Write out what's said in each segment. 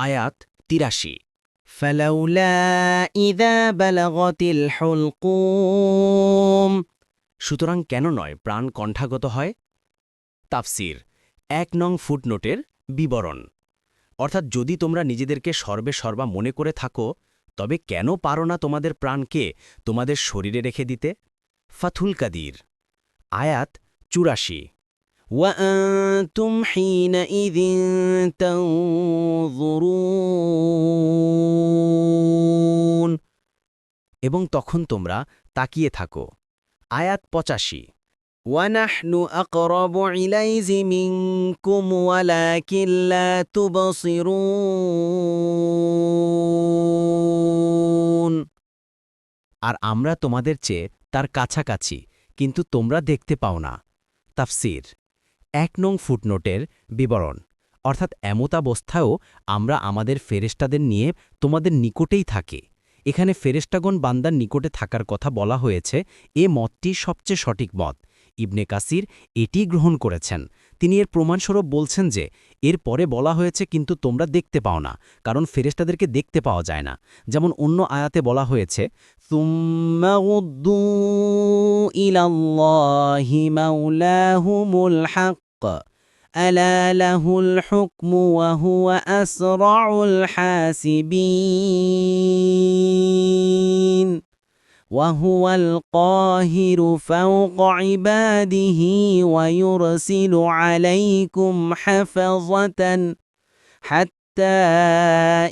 আয়াত তিরাশি فلولا إذا بلغت الحلقوم সুতরাং কেন নয় প্রাণ কণ্ঠাগত হয় তাফসির এক নং ফুটনোটের বিবরণ অর্থাৎ যদি তোমরা নিজেদেরকে সর্বে সর্বা মনে করে থাকো তবে কেন পারো না তোমাদের প্রাণকে তোমাদের শরীরে রেখে দিতে ফাথুল কাদির আয়াত চুরাশি وأنتم حينئذ تنظرون এবং তখন তোমরা তাকিয়ে থাকো আয়াত পঁচাশি ونحن أقرب إليه منكم ولكن لا تبصرون আর আমরা তোমাদের চেয়ে তার কাছাকাছি কিন্তু তোমরা দেখতে পাও না তাফসির এক নং ফুটনোটের বিবরণ। অর্থাৎ এমতাবস্থায়ও আমরা আমাদের ফেরেস্টাদের নিয়ে তোমাদের নিকটেই থাকি। এখানে ফেরেস্টাগণ বান্দার নিকটে থাকার কথা বলা হয়েছে, এ মতটি সবচেয়ে সঠিক মত। ইবনে কাসির এটি গ্রহণ করেছেন। তিনি এর প্রমাণস্বরূপ বলছেন যে, এর পরে বলা হয়েছে কিন্তু তোমরা দেখতে পাও না, কারণ ফেরেস্তাদেরকে দেখতে পাওয়া যায় না। যেমন অন্য আয়াতে বলা হয়েছে ثم وهو القاهر فوق عباده ويرسل عليكم حفظة حتى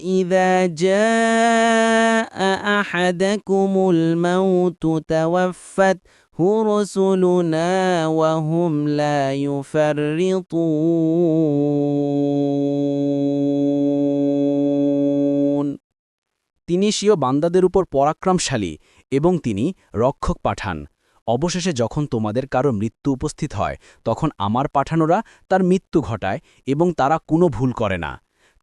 إذا جاء أحدكم الموت توفته رسلنا وهم لا يفرطون. তিনি স্বীয় বান্দাদের উপর পরাক্রমশালী এবং তিনি রক্ষক পাঠান। অবশেষে যখন তোমাদের কারও মৃত্যু উপস্থিত হয়, তখন আমার পাঠানোরা তার মৃত্যু ঘটায় এবং তারা কোনো ভুল করে না।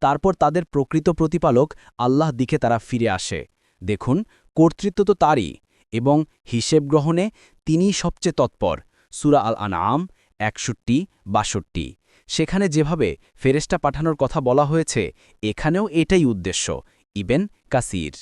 তারপর তাদের প্রকৃত প্রতিপালক আল্লাহ দিকে তারা ফিরে আসে। দেখুন, কর্তৃত্ব তো তারই এবং হিসেব গ্রহণে তিনিই সবচেয়ে তৎপর। সুরা আল আনাম একষট্টি, বাষট্টি। সেখানে যেভাবে ফেরেস্টা পাঠানোর কথা বলা হয়েছে, এখানেও এটাই উদ্দেশ্য। ইবেন কাসির।